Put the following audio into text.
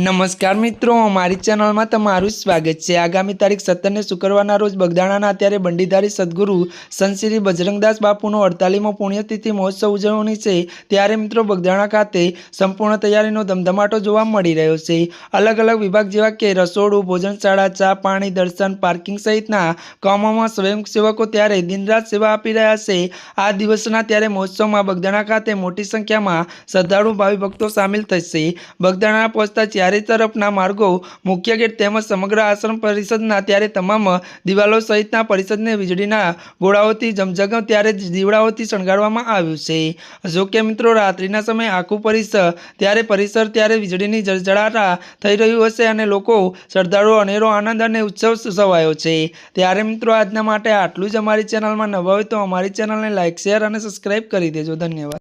નમસ્કાર મિત્રો, મારી ચેનલમાં તમારું સ્વાગત છે. આગામી તારીખ સત્તરને શુક્રવારના રોજ બગદાણાના અત્યારે બંડીધારી સદગુરુ સંતશ્રી બજરંગદાસ બાપુનો અડતાલીમો પુણ્યતિથિ મહોત્સવ ઉજવણી છે. ત્યારે મિત્રો, બગદાણા ખાતે સંપૂર્ણ તૈયારીનો ધમધમાટો જોવા મળી રહ્યો છે. અલગ અલગ વિભાગ જેવા કે રસોડું, ભોજનશાળા, ચા પાણી, દર્શન, પાર્કિંગ સહિતના કામોમાં સ્વયંસેવકો ત્યારે દિનરાત સેવા આપી રહ્યા છે. આ દિવસના ત્યારે મહોત્સવમાં બગદાણા ખાતે મોટી સંખ્યામાં શ્રદ્ધાળુ ભાવિ ભક્તો સામેલ થશે. બગદાણા પહોંચતા ચારે તરફના માર્ગો, મુખ્ય ગેટ તેમજ સમગ્ર આશ્રમ પરિષદના ત્યારે તમામ દિવાલો સહિતના પરિષદને વીજળીના ગોળાઓથી જમજગ ત્યારે દીવડાઓથી શણગારવામાં આવ્યું છે. જો કે મિત્રો, રાત્રિના સમયે આખું પરિસર ત્યારે પરિસર ત્યારે વીજળીની જળજળાટા થઈ રહ્યું હશે અને લોકો શ્રદ્ધાળુઓ, અનેરો આનંદ અને ઉત્સવ સુસવાયો છે. ત્યારે મિત્રો, આજના માટે આટલું જ અમારી ચેનલમાં નવા હોય તો અમારી ચેનલને લાઇક શેર અને સબસ્ક્રાઈબ કરી દેજો. ધન્યવાદ.